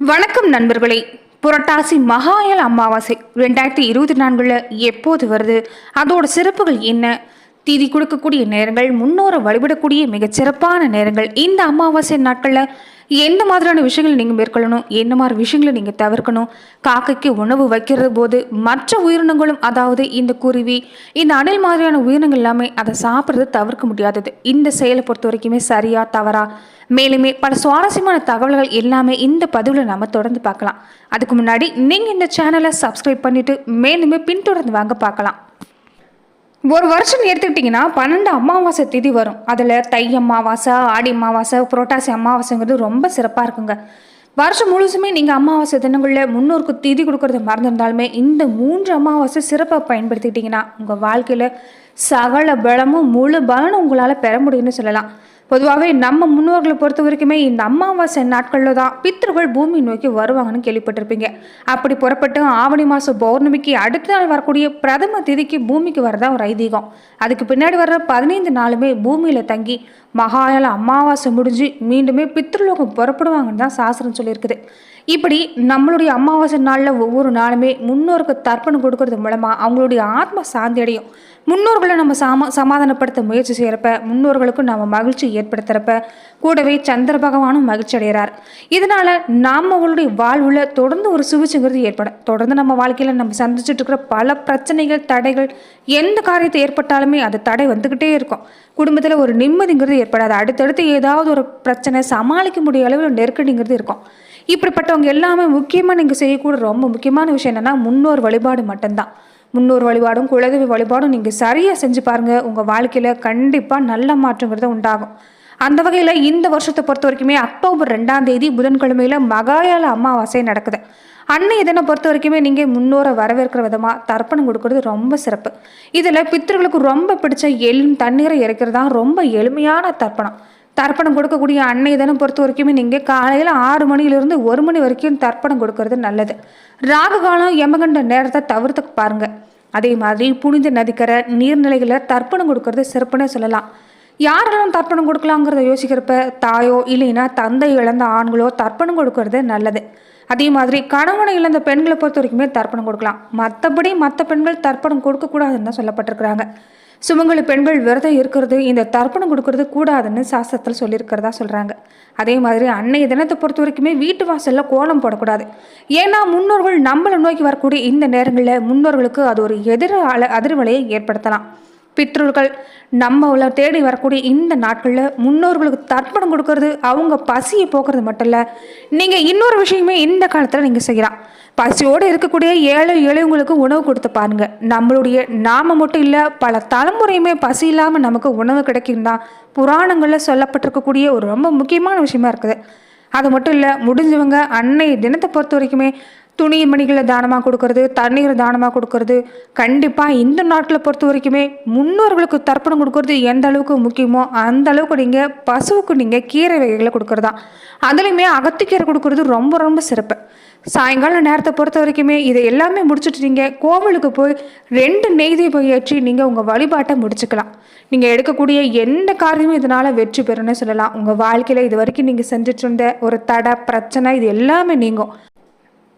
வணக்கம் நண்பர்களே. புரட்டாசி மகாயல் அமாவாசை ரெண்டாயிரத்தி இருபத்தி நான்கில் எப்போது வருது? அதோட சிறப்புகள் என்ன? தீதி கொடுக்கக்கூடிய நேரங்கள் முன்னோரை வழிபடக்கூடிய மிகச்சிறப்பான நேரங்கள் இந்த அமாவாசை நாட்களில் எந்த மாதிரியான விஷயங்களை நீங்கள் மேற்கொள்ளணும்? என்ன மாதிரி விஷயங்களை நீங்கள் தவிர்க்கணும்? காக்கைக்கு உணவு வைக்கிறது போது மற்ற உயிரினங்களும் அதாவது இந்த குருவி இந்த அணில் மாதிரியான உயிரினங்கள் எல்லாமே அதை சாப்பிட்றது தவிர்க்க முடியாதது. இந்த செயலை பொறுத்த வரைக்குமே சரியா தவறா? மேலுமே பல சுவாரஸ்யமான தகவல்கள் எல்லாமே இந்த பதிவில் நம்ம தொடர்ந்து பார்க்கலாம். அதுக்கு முன்னாடி நீங்கள் இந்த சேனலை சப்ஸ்கிரைப் பண்ணிவிட்டு மேலுமே பின்தொடர்ந்து வாங்க பார்க்கலாம். ஒரு வருஷம் எடுத்துக்கிட்டிங்கன்னா பன்னெண்டு அமாவாசை திதி வரும். அதில் தை அமாவாசை ஆடி அமாவாசை புரோட்டாசி அமாவாசைங்கிறது ரொம்ப சிறப்பாக இருக்குங்க. வருஷம் முழுசுமே நீங்கள் அமாவாசை தினங்களில் முன்னோருக்கு திதி கொடுக்கறத மறந்துருந்தாலுமே இந்த மூன்று அமாவாசை சிறப்பாக பயன்படுத்திக்கிட்டிங்கன்னா உங்கள் வாழ்க்கையில் சகல பலமும் முழு பலனும் உங்களால் பெற முடியும்னு சொல்லலாம். பொதுவாகவே நம்ம முன்னோர்களை பொறுத்த வரைக்குமே இந்த அமாவாசை நாட்களில் தான் பித்தர்கள் பூமி நோக்கி வருவாங்கன்னு கேள்விப்பட்டிருப்பீங்க. அப்படி புறப்பட்டு ஆவணி மாதம் பௌர்ணமிக்கு அடுத்த நாள் வரக்கூடிய பிரதம திதிக்கு பூமிக்கு வரதா ஒரு ஐதீகம். அதுக்கு பின்னாடி வர்ற பதினைந்து நாளுமே பூமியில் தங்கி மகாயால அமாவாசை முடிஞ்சு மீண்டுமே பித்ருலோகம் புறப்படுவாங்கன்னு தான் சாஸ்திரம் சொல்லியிருக்குது. இப்படி நம்மளுடைய அமாவாசை நாளில் ஒவ்வொரு நாளுமே முன்னோருக்கு தர்ப்பணம் கொடுக்கறது மூலமாக அவங்களுடைய ஆத்ம சாந்தி அடையும். முன்னோர்களை நம்ம சமா சமாதானப்படுத்த முயற்சி செய்கிறப்ப முன்னோர்களுக்கும் நம்ம மகிழ்ச்சி ஏற்படுத்துகிறப்ப கூடவே சந்திர பகவானும் மகிழ்ச்சி அடைகிறார். இதனால் நாம் வாழ்வில் தொடர்ந்து ஒரு சுவிச்சுங்கிறது ஏற்படும் தொடர்ந்து நம்ம வாழ்க்கையில் நம்ம சந்திச்சுட்டு இருக்கிற பல பிரச்சனைகள் தடைகள் எந்த காரியத்தை ஏற்பட்டாலுமே அது தடை வந்துக்கிட்டே இருக்கும். குடும்பத்தில் ஒரு நிம்மதிங்கிறது ஏற்படாது. அடுத்தடுத்து ஏதாவது ஒரு பிரச்சனை சமாளிக்க முடிய அளவில் நெருக்கடிங்கிறது இருக்கும். இப்படிப்பட்டவங்க எல்லாமே முக்கியமாக நீங்கள் செய்யக்கூட ரொம்ப முக்கியமான விஷயம் என்னென்னா முன்னோர் வழிபாடு மட்டும்தான். முன்னோர் வழிபாடும் குலதெய்வ வழிபாடும் நீங்கள் சரியாக செஞ்சு பாருங்கள் உங்கள் வாழ்க்கையில் கண்டிப்பாக நல்ல மாற்றங்கிறது உண்டாகும். அந்த வகையில் இந்த வருஷத்தை பொறுத்த வரைக்குமே அக்டோபர் ரெண்டாம் தேதி புதன்கிழமையில் மகாயால அமாவாசை நடக்குது. அன்னை இதனை பொறுத்த வரைக்குமே நீங்கள் முன்னோரை வரவேற்கிற விதமாக தர்ப்பணம் கொடுக்கறது ரொம்ப சிறப்பு. இதில் பித்தர்களுக்கு ரொம்ப பிடிச்ச எலும் தண்ணீரை இறைக்கிறது தான் ரொம்ப எளிமையான தர்ப்பணம். தர்ப்பணம் கொடுக்கக்கூடிய அன்னை தினம் பொறுத்த வரைக்குமே நீங்கள் காலையில் ஆறு மணியிலிருந்து ஒரு மணி வரைக்கும் தர்ப்பணம் கொடுக்கறது நல்லது. ராகு காலம் யமகண்ட நேரத்தை தவிர்த்து பாருங்கள் அதே மாதிரி புனித நதிக்கரை நீர்நிலைகளை தர்ப்பணம் கொடுக்கறது சிறப்புன்னே சொல்லலாம். யாரெல்லாம் தர்ப்பணம் கொடுக்கலாங்கிறத யோசிக்கிறப்ப தாயோ இல்லைன்னா தந்தை இழந்த ஆண்களோ தர்ப்பணம் கொடுக்கறது நல்லது. அதே மாதிரி கணவனை இழந்த பெண்களை பொறுத்த வரைக்குமே தர்ப்பணம் கொடுக்கலாம். மற்றபடி மற்ற பெண்கள் தர்ப்பணம் கொடுக்கக்கூடாதுன்னு தான் சொல்லப்பட்டிருக்கிறாங்க. சுமங்கலி பெண்கள் விரதம் இருக்கிறது இந்த தர்ப்பணம் கொடுக்கறது கூடாதுன்னு சாஸ்திரத்தில் சொல்லியிருக்கிறதா சொல்கிறாங்க அதே மாதிரி அன்னைய தினத்தை பொறுத்த வரைக்குமே வீட்டு வாசலில் கோலம் போடக்கூடாது. ஏன்னா முன்னோர்கள் நம்மளை நோக்கி வரக்கூடிய இந்த நேரங்களில் முன்னோர்களுக்கு அது ஒரு எதிர அல அதிர்வலையை ஏற்படுத்தலாம். பெற்றோர்கள் நம்மளை தேடி வரக்கூடிய இந்த நாட்களில் முன்னோர்களுக்கு தர்ப்பணம் கொடுக்கறது அவங்க பசியை போக்குறது மட்டும் இல்லை நீங்கள் இன்னொரு விஷயமே இந்த காலத்தில் நீங்கள் செய்யலாம். பசியோடு இருக்கக்கூடிய ஏழை எளியவங்களுக்கு உணவு கொடுத்து பாருங்க. நம்மளுடைய நாம மட்டும் இல்லை பல தலைமுறையுமே பசி இல்லாமல் நமக்கு உணவு கிடைக்கும் தான் புராணங்களில் சொல்லப்பட்டிருக்கக்கூடிய ஒரு ரொம்ப முக்கியமான விஷயமா இருக்குது. அது மட்டும் இல்லை முடிஞ்சவங்க அன்னை தினத்தை பொறுத்த வரைக்குமே துணி மணிகளை தானமாக கொடுக்கறது தண்ணீர் தானமாக கொடுக்கறது கண்டிப்பாக இந்த நாட்டில் பொறுத்த வரைக்குமே முன்னோர்களுக்கு தர்ப்பணம் கொடுக்கறது எந்த அளவுக்கு முக்கியமோ அந்த அளவுக்கு நீங்கள் பசுவுக்கு நீங்கள் கீரை வகைகளை கொடுக்கறதா. அதுலேயுமே அகத்திக்கீரை கொடுக்கறது ரொம்ப ரொம்ப சிறப்பு. சாயங்கால நேரத்தை பொறுத்த வரைக்குமே இதை எல்லாமே முடிச்சுட்டு நீங்கள் கோவிலுக்கு போய் ரெண்டு நெய் தீபம் ஏற்றி நீங்கள் உங்கள் வழிபாட்டை முடிச்சுக்கலாம். நீங்கள் எடுக்கக்கூடிய எந்த காரியமும் இதனால் வெற்றி பெறும்னு சொல்லலாம். உங்கள் வாழ்க்கையில் இது வரைக்கும் நீங்கள் செஞ்சுட்டு இருந்த ஒரு தடை பிரச்சனை இது எல்லாமே நீங்கும்.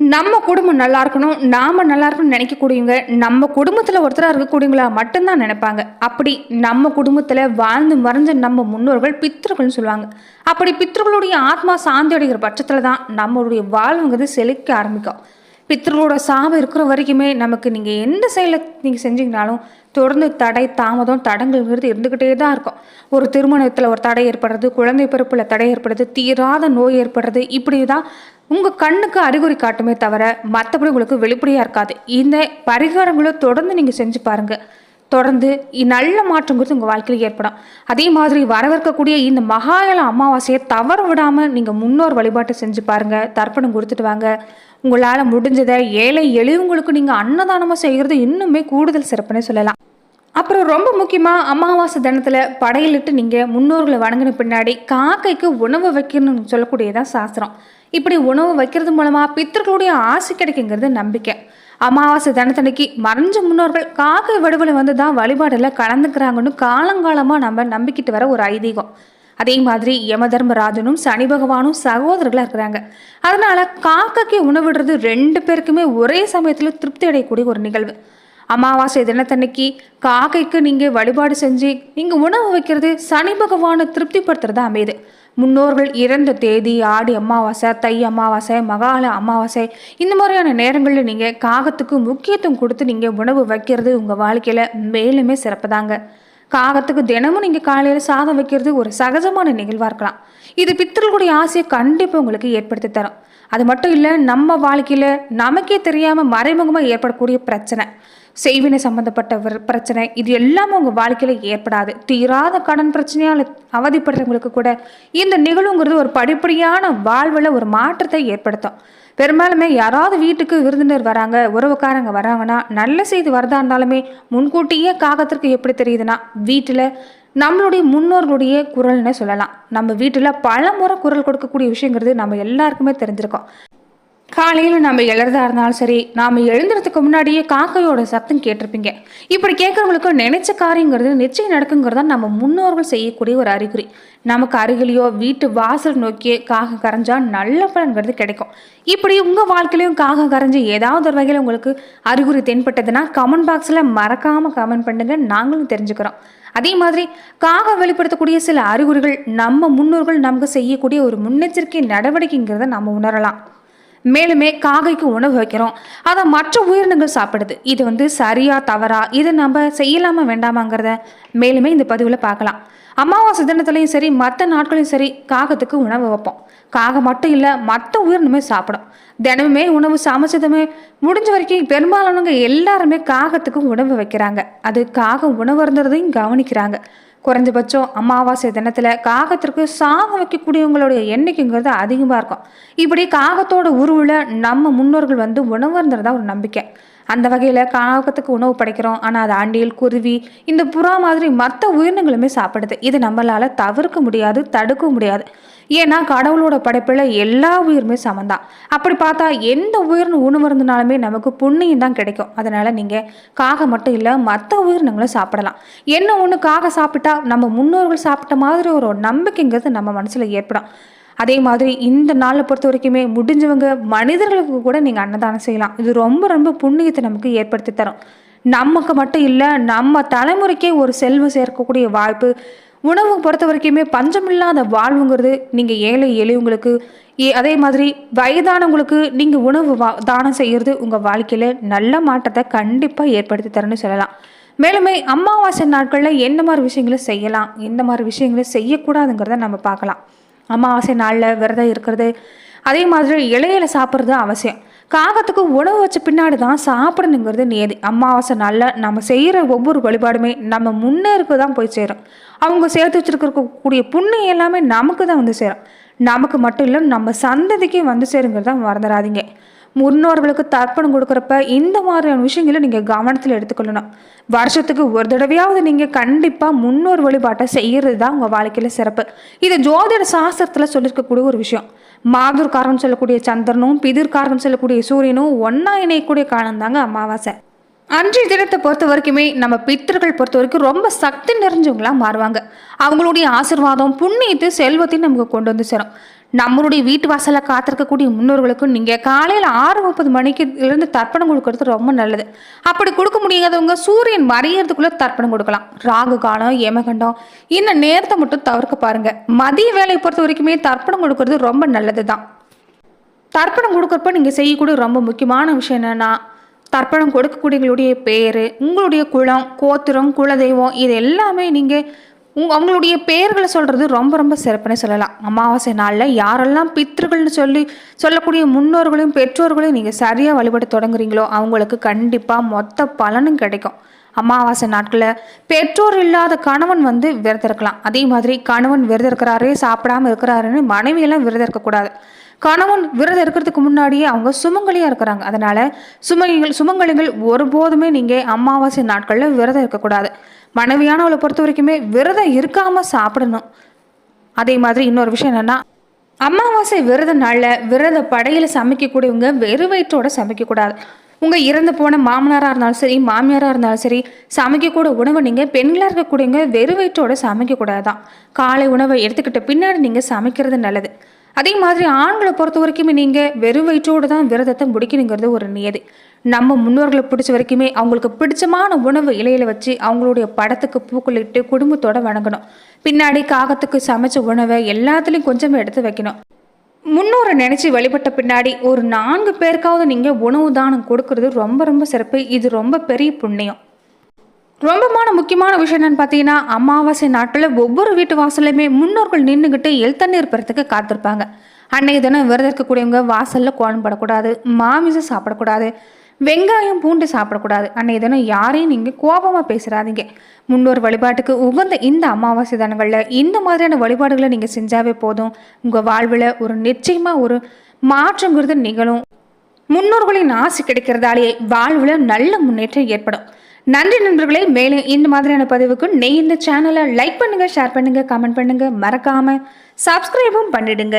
நம்ம குடும்பம் நல்லா இருக்கணும் நாம நல்லா இருக்கணும்னு நினைக்கக்கூடியவங்க நம்ம குடும்பத்தில் ஒருத்தராக இருக்கக்கூடியவங்களா மட்டும்தான் நினைப்பாங்க. அப்படி நம்ம குடும்பத்தில் வாழ்ந்து மறைஞ்ச நம்ம முன்னோர்கள் பித்தர்கள்னு சொல்லுவாங்க. அப்படி பித்தர்களுடைய ஆத்மா சாந்தி அடைகிற பட்சத்தில் தான் நம்மளுடைய வாழ்வுங்கிறது செழிக்க ஆரம்பிக்கும். பித்தர்களோட சாபம் இருக்கிற வரைக்குமே நமக்கு நீங்கள் எந்த செயலை நீங்கள் செஞ்சீங்கனாலும் தொடர்ந்து தடை தாமதம் தடங்கள்ங்கிறது இருந்துக்கிட்டே தான் இருக்கும். ஒரு திருமணத்தில் ஒரு தடை ஏற்படுறது குழந்தை பிறப்பில் தடை ஏற்படுறது தீராத நோய் ஏற்படுறது இப்படி தான் உங்கள் கண்ணுக்கு அறிகுறி காட்டுமே தவிர மற்றபடி உங்களுக்கு வெளிப்படையாக இருக்காது. இந்த பரிகாரங்களை தொடர்ந்து நீங்கள் செஞ்சு பாருங்கள் தொடர்ந்து நல்ல மாற்றங்கிறது உங்கள் வாழ்க்கையில் ஏற்படும். அதே மாதிரி வரவிருக்கக்கூடிய இந்த மகாயல அமாவாசையை தவற விடாமல் நீங்கள் முன்னோர் வழிபாட்டை செஞ்சு பாருங்கள் தர்ப்பணம் கொடுத்துட்டு வாங்க. உங்களால் முடிஞ்சதை ஏழை எளியவங்களுக்கு நீங்கள் அன்னதானமாக செய்கிறது இன்னுமே கூடுதல் சிறப்புன்னு சொல்லலாம். அப்புறம் ரொம்ப முக்கியமாக அமாவாசை தினத்தில் படையலிட்டு நீங்கள் முன்னோர்களை வணங்கின பின்னாடி காக்கைக்கு உணவு வைக்கணும்னு சொல்லக்கூடியதான் சாஸ்திரம். இப்படி உணவு வைக்கிறது மூலமாக பித்தர்களுடைய ஆசை கிடைக்குங்கிறது நம்பிக்கை. அமாவாசை தினத்தனைக்கு மறைஞ்ச முன்னோர்கள் காக்கை வடிவில் வந்து தான் வழிபாடில் கலந்துக்கிறாங்கன்னு காலங்காலமாக நம்ம நம்பிக்கிட்டு வர ஒரு ஐதீகம். அதே மாதிரி யம தர்மராஜனும் சனி பகவானும் சகோதரர்களாக இருக்கிறாங்க. அதனால காக்கைக்கு உணவிடுறது ரெண்டு பேருக்குமே ஒரே சமயத்தில் திருப்தி அடையக்கூடிய ஒரு நிகழ்வு. அமாவாசை தினத்தன்னைக்கு காக்கைக்கு நீங்கள் வழிபாடு செஞ்சு நீங்கள் உணவு வைக்கிறது சனி பகவானை திருப்திப்படுத்துறதா அமையுது. முன்னோர்கள் இறந்த தேதி ஆடி அமாவாசை தை அமாவாசை மகால அமாவாசை இந்த மாதிரியான நேரங்களில் நீங்கள் காகத்துக்கு முக்கியத்துவம் கொடுத்து நீங்கள் உணவு வைக்கிறது உங்கள் வாழ்க்கையில் மேலுமே சிறப்புதாங்க. காகத்துக்கு தினமும் நீங்கள் காலையில் சாதம் வைக்கிறது ஒரு சகஜமான நிகழ்வாக இருக்கலாம். இது பித்தர்களுடைய ஆசையை கண்டிப்பாக உங்களுக்கு ஏற்படுத்தி தரும். அது மட்டும் இல்லை நம்ம வாழ்க்கையில் நமக்கே தெரியாமல் மறைமுகமாக ஏற்படக்கூடிய பிரச்சனை. செய்வினை சம்மந்தப்பட்ட பிரச்சனை இது எல்லாமே உங்கள் வாழ்க்கையில் ஏற்படாது. தீராத கடன் பிரச்சனையால் அவதிப்படுறவங்களுக்கு கூட இந்த நிகழ்வுங்கிறது ஒரு படிப்படியான வாழ்வில் ஒரு மாற்றத்தை ஏற்படுத்தும். பெரும்பாலுமே யாராவது வீட்டுக்கு விருந்தினர் வராங்க உறவுக்காரங்க வராங்கன்னா நல்ல செய்தி வரதா இருந்தாலுமே முன்கூட்டியே காகத்திற்கு எப்படி தெரியுதுன்னா வீட்டில் நம்மளுடைய முன்னோர்களுடைய குரல்னு சொல்லலாம். நம்ம வீட்டில் பல முறை குரல் கொடுக்கக்கூடிய விஷயங்கிறது நம்ம எல்லாருக்குமே தெரிஞ்சிருக்கோம். காலையில் நம்ம எழுறதா இருந்தாலும் சரி நாம் எழுந்துறதுக்கு முன்னாடியே காக்கையோட சத்தம் கேட்டிருப்பீங்க. இப்படி கேட்குறவங்களுக்கு நினைச்ச காரியங்கிறது நிச்சயம் நடக்குங்கிறதா நம்ம முன்னோர்கள் செய்யக்கூடிய ஒரு அறிகுறி. நமக்கு அருகிலேயோ வீட்டு வாசல் நோக்கியே காகம் கரைஞ்சா நல்ல பலன்கிறது கிடைக்கும். இப்படி உங்கள் வாழ்க்கையிலையும் காகம் கரைஞ்சி ஏதாவது ஒரு வகையில் உங்களுக்கு அறிகுறி தென்பட்டதுன்னா கமெண்ட் பாக்ஸில் மறக்காமல் கமெண்ட் பண்ணுங்கள் நாங்களும் தெரிஞ்சுக்கிறோம். அதே மாதிரி காகம் வெளிப்படுத்தக்கூடிய சில அறிகுறிகள் நம்ம முன்னோர்கள் நமக்கு செய்யக்கூடிய ஒரு முன்னெச்சரிக்கை நடவடிக்கைங்கிறத நம்ம உணரலாம். மேலுமே காகைக்கு உணவு வைக்கிறோம். அதை மற்ற உயிரினங்கள் சாப்பிடுது. இது வந்து சரியா தவறா? இதை நம்ம செய்யலாமா வேண்டாமாங்கிறத மேலுமே இந்த பதிவில் பார்க்கலாம். அமாவாசை தினத்துலையும் சரி மற்ற நாட்களையும் சரி காகத்துக்கு உணவு வைப்போம். காகம் மட்டும் இல்லை மற்ற உயிரினமே சாப்பிடும். தினமுமே உணவு சமைச்சதுமே முடிஞ்ச வரைக்கும் பெரும்பாலானவங்க எல்லாருமே காகத்துக்கு உணவு வைக்கிறாங்க. அது காகம் உணவு இருந்ததையும் கவனிக்கிறாங்க. குறைஞ்சபட்சம் அமாவாசை தினத்தில் காகத்திற்கு சாகம் வைக்கக்கூடியவங்களுடைய எண்ணிக்கைங்கிறது அதிகமாக இருக்கும். இப்படி காகத்தோட உருவில் நம்ம முன்னோர்கள் வந்து உணவருந்துறதா ஒரு நம்பிக்கை. அந்த வகையில் காகத்துக்கு உணவு படைக்கிறோம். ஆனால் அது ஆண்டியல் குருவி இந்த புறா மாதிரி மற்ற உயிரினங்களுமே சாப்பிடுது. இது நம்மளால் தவிர்க்க முடியாது தடுக்க முடியாது. ஏன்னா கடவுளோட படைப்பில் எல்லா உயிருமே சமந்தான் அப்படி பார்த்தா எந்த உயிரின உணவு இருந்தனாலுமே நமக்கு புண்ணியம் தான் கிடைக்கும். அதனால் நீங்கள் காகம் மட்டும் இல்லை மற்ற உயிரினங்களும் சாப்பிடலாம். என்ன ஒன்று காகம் சாப்பிட்டா நம்ம முன்னோர்கள் சாப்பிட்ட மாதிரி ஒரு நம்பிக்கைங்கிறது நம்ம மனசில் ஏற்படும். அதே மாதிரி இந்த நாளை பொறுத்த வரைக்குமே முடிஞ்சவங்க மனிதர்களுக்கு கூட நீங்கள் அன்னதானம் செய்யலாம். இது ரொம்ப ரொம்ப புண்ணியத்தை நமக்கு ஏற்படுத்தி தரும். நமக்கு மட்டும் இல்லை நம்ம தலைமுறைக்கே ஒரு செல்வம் சேர்க்கக்கூடிய வாய்ப்பு உணவு பொறுத்த வரைக்குமே பஞ்சமில்லாத வாழ்வுங்கிறது நீங்கள் ஏழை எளியவங்களுக்கு ஏ- அதே மாதிரி வயதானவங்களுக்கு நீங்கள் உணவு வா தானம் செய்கிறது உங்கள் வாழ்க்கையில் நல்ல மாற்றத்தை கண்டிப்பாக ஏற்படுத்தி தரணும்னு சொல்லலாம். மேலுமே அமாவாசை நாட்களில் என்ன மாதிரி விஷயங்களை செய்யலாம் எந்த மாதிரி விஷயங்களை செய்யக்கூடாதுங்கிறத நம்ம பார்க்கலாம். அமாவாசை நாளில் விரதம் இருக்கிறது. அதே மாதிரி இலையில சாப்பிட்றது அவசியம். காகத்துக்கு உணவு வச்ச பின்னாடி தான் சாப்பிடணுங்கிறது நியதி. அமாவாசை நாளில் நம்ம செய்கிற ஒவ்வொரு வழிபாடுமே நம்ம முன்னேறுக்கு தான் போய் சேரும். அவங்க சேர்த்து வச்சிருக்கக்கூடிய புண்ணியம் எல்லாமே நமக்கு தான் வந்து சேரும். நமக்கு மட்டும் இல்லை நம்ம சந்ததிக்கு வந்து சேருங்கிறத மறந்துடாதீங்க. முன்னோர்களுக்கு தர்ப்பணம் கொடுக்குறப்ப இந்த மாதிரியான விஷயங்களை நீங்கள் கவனத்தில் எடுத்துக்கொள்ளணும். வருஷத்துக்கு ஒரு தடவையாவது நீங்கள் கண்டிப்பாக முன்னோர் வழிபாட்டை செய்கிறது தான் உங்கள் வாழ்க்கையில் சிறப்பு. இது ஜோதிட சாஸ்திரத்தில் சொல்லியிருக்கக்கூடிய ஒரு விஷயம். மாதுர்காரம் சொல்லக்கூடிய சந்திரனும் பிதிர்காரம் சொல்லக்கூடிய சூரியனும் ஒன்றா இணையக்கூடிய காலம் தாங்க அமாவாசை. அன்றைய தினத்தை பொறுத்த வரைக்குமே நம்ம பித்தர்கள் பொறுத்த வரைக்கும் ரொம்ப சக்தி நிறைஞ்சவங்களாக மாறுவாங்க. அவங்களுடைய ஆசிர்வாதம் புண்ணியத்தை செல்வத்தையும் நமக்கு கொண்டு வந்து சேரும். நம்மளுடைய வீட்டு வாசலில் காத்திருக்கக்கூடிய முன்னோர்களுக்கும் நீங்கள் காலையில் ஆறு முப்பது மணிக்கு இருந்து தர்ப்பணம் கொடுக்கறது ரொம்ப நல்லது. அப்படி கொடுக்க முடியாதவங்க சூரியன் மறையிறதுக்குள்ளே தர்ப்பணம் கொடுக்கலாம். ராகு காலம் ஏமகண்டம் இந்த நேரத்தை மட்டும் தவிர்க்க பாருங்கள் மதிய வேலையை பொறுத்த வரைக்குமே தர்ப்பணம் கொடுக்கறது ரொம்ப நல்லது தான் தர்ப்பணம் கொடுக்குறப்ப நீங்கள் செய்யக்கூடிய ரொம்ப முக்கியமான விஷயம் என்னென்னா தர்ப்பணம் கொடுக்கக்கூடியவங்களுடைய பேர் உங்களுடைய குளம் கோத்திரம் குலதெய்வம் இது எல்லாமே நீங்கள் உங் அவங்களுடைய பெயர்களை சொல்கிறது ரொம்ப ரொம்ப சிறப்புன்னு சொல்லலாம். அமாவாசை நாளில் யாரெல்லாம் பித்திருக்கள்னு சொல்லி சொல்லக்கூடிய முன்னோர்களையும் பெற்றோர்களையும் நீங்கள் சரியாக வழிபட தொடங்குறீங்களோ அவங்களுக்கு கண்டிப்பாக மொத்த பலனும் கிடைக்கும். அமாவாசை நாட்களில் பெற்றோர் இல்லாத கணவன் வந்து விரதம் இருக்கலாம் அதே மாதிரி கணவன் விரதம் இருக்கிறாரே சாப்பிடாம இருக்கிறாருன்னு மனைவியெல்லாம் விரதம் இருக்கக்கூடாது கணவன் விரதம் இருக்கிறதுக்கு முன்னாடியே அவங்க சுமங்கலியாக இருக்கிறாங்க. அதனால் சுமங்கலிகள் சுமங்கலிகள் ஒருபோதுமே நீங்கள் அமாவாசை நாட்களில் விரதம் இருக்கக்கூடாது மனைவியானவளை பொறுத்த வரைக்குமே விரதம் இருக்காமல் சாப்பிடணும். அதே மாதிரி இன்னொரு விஷயம் என்னென்னா அமாவாசை விரத நாளில் விரத படையில் சமைக்கக்கூடியவங்க வெறு வயிற்றோட சமைக்கக்கூடாது. உங்கள் இறந்து போன மாமனாராக இருந்தாலும் சரி மாமியாராக இருந்தாலும் சரி சமைக்கக்கூட உணவை நீங்கள் பெண்களாக இருக்கக்கூடியவங்க வெறும் வயிற்றோட சமைக்கக்கூடாது தான் காலை உணவை எடுத்துக்கிட்ட பின்னாடி நீங்கள் சமைக்கிறது நல்லது. அதே மாதிரி ஆண்களை பொறுத்த வரைக்குமே நீங்கள் வெறும் வயிற்றோடு தான் விரதத்தை முடிக்கணுங்கிறது ஒரு நியதி. நம்ம முன்னோர்களை பிடிச்ச வரைக்குமே அவங்களுக்கு பிடிச்சமான உணவு இலையில வச்சு அவங்களுடைய படத்துக்கு பூக்களிட்டு குடும்பத்தோடு வணங்கணும். பின்னாடி காகத்துக்கு சமைச்ச உணவை எல்லாத்துலேயும் கொஞ்சம் எடுத்து வைக்கணும். முன்னோரை நினச்சி வழிபட்ட பின்னாடி ஒரு நான்கு பேருக்காவது நீங்கள் உணவு தானம் கொடுக்கறது ரொம்ப ரொம்ப சிறப்பு. இது ரொம்ப பெரிய புண்ணியம். ரொம்பமான முக்கியமான விஷயம் என்னன்னு பார்த்தீங்கன்னா அமாவாசை நாட்களில் ஒவ்வொரு வீட்டு வாசல்லையுமே முன்னோர்கள் நின்றுக்கிட்டு எல் தண்ணீர் பெறத்துக்கு காத்திருப்பாங்க. அன்னைக்கு தினம் விரதம் இருக்கக்கூடியவங்க வாசலில் கோலம் படக்கூடாது மாமிசம் சாப்பிடக்கூடாது வெங்காயம் பூண்டு சாப்பிடக்கூடாது. அன்னைக்கு தினம் யாரையும் நீங்கள் கோபமாக பேசுகிறாதீங்க முன்னோர் வழிபாட்டுக்கு உகந்த இந்த அமாவாசை தினங்களில் இந்த மாதிரியான வழிபாடுகளை நீங்கள் செஞ்சாவே போதும். உங்கள் வாழ்வில் ஒரு நிச்சயமாக ஒரு மாற்றங்கிறது நிகழும். முன்னோர்களின் ஆசை கிடைக்கிறதாலேயே வாழ்வில் நல்ல முன்னேற்றம் ஏற்படும். நன்றி நண்பர்களே மேலும் இந்த மாதிரியான பதிவுக்கு நெய் இந்த சேனலை லைக் பண்ணுங்க ஷேர் பண்ணுங்க கமெண்ட் பண்ணுங்க. மறக்காம சப்ஸ்கிரைபும் பண்ணிடுங்க.